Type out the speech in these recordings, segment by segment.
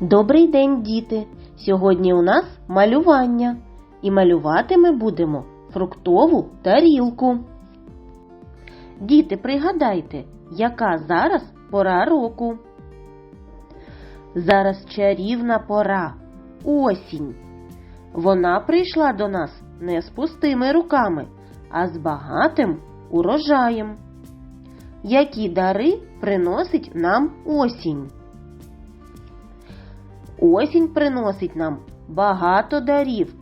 Добрий день, діти! Сьогодні у нас малювання. І малювати ми будемо фруктову тарілку. Діти, пригадайте, яка зараз пора року. Зараз чарівна пора осінь. Вона прийшла до нас не з пустими руками, а з багатим урожаєм. Які дари приносить нам осінь? Осінь приносить нам багато дарів,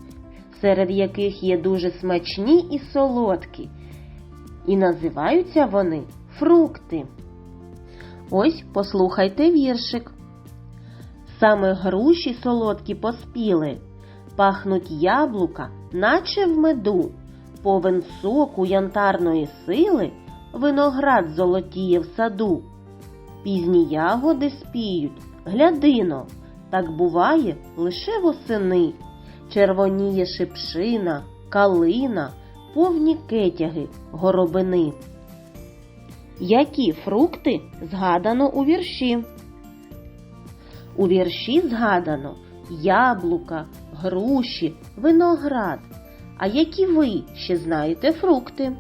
серед яких є дуже смачні і солодкі. І називаються вони фрукти. Ось послухайте віршик. Саме груші солодкі поспіли, пахнуть яблука, наче в меду, повен соку янтарної сили, виноград золотіє в саду. Пізні ягоди спіють, глядино, так буває лише восени. Червоніє шипшина, калина, повні кетяги, горобини. Які фрукти згадано у вірші? У вірші згадано яблука, груші, виноград. А які ви ще знаєте фрукти?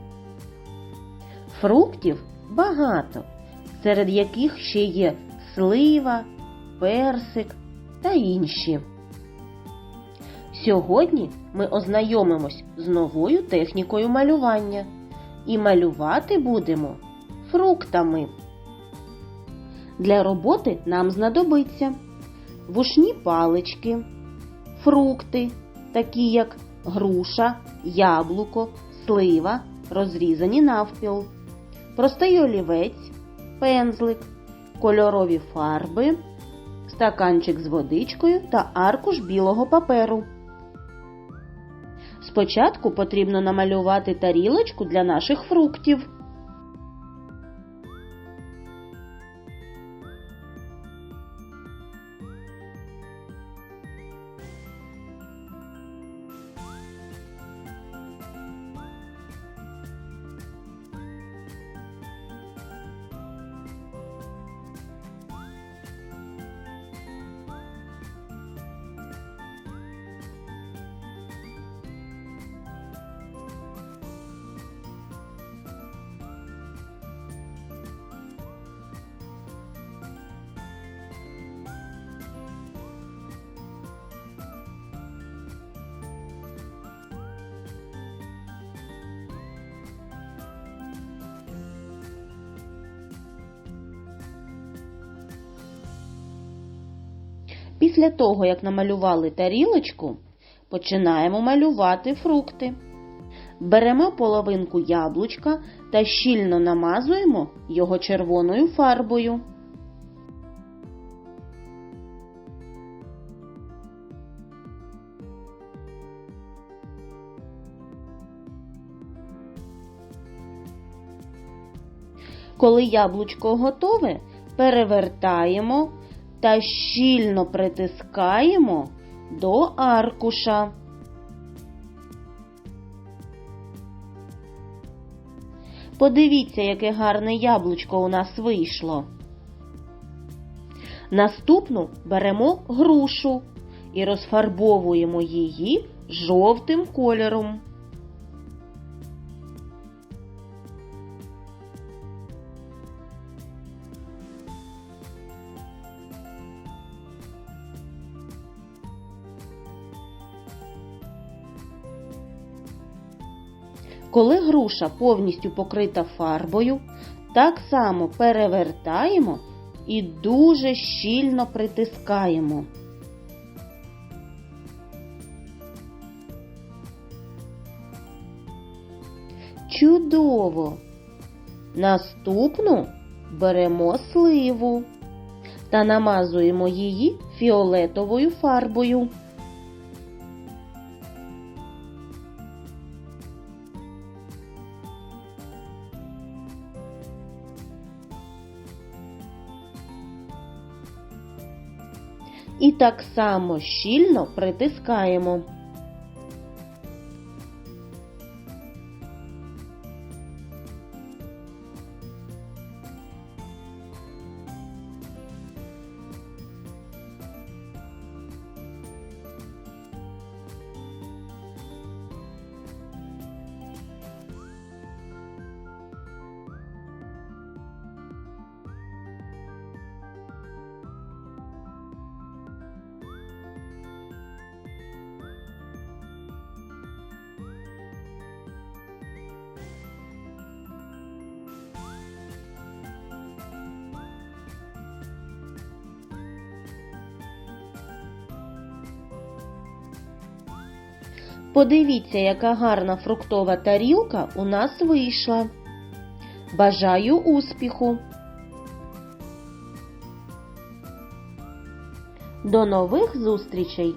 Фруктів багато, серед яких ще є слива, персик та інші. Сьогодні ми ознайомимось з новою технікою малювання і малювати будемо фруктами. Для роботи нам знадобиться вушні палички, фрукти, такі як груша, яблуко, слива, розрізані навпіл, простий олівець, пензлик, кольорові фарби, стаканчик з водичкою та аркуш білого паперу. Спочатку потрібно намалювати тарілочку для наших фруктів. Після того, як намалювали тарілочку, починаємо малювати фрукти. Беремо половинку яблучка та щільно намазуємо його червоною фарбою. Коли яблучко готове, перевертаємо та щільно притискаємо до аркуша. Подивіться, яке гарне яблучко у нас вийшло. Наступну беремо грушу і розфарбовуємо її жовтим кольором. Коли груша повністю покрита фарбою, так само перевертаємо і дуже щільно притискаємо. Чудово! Наступну беремо сливу та намазуємо її фіолетовою фарбою. І так само щільно притискаємо. Подивіться, яка гарна фруктова тарілка у нас вийшла. Бажаю успіху! До нових зустрічей!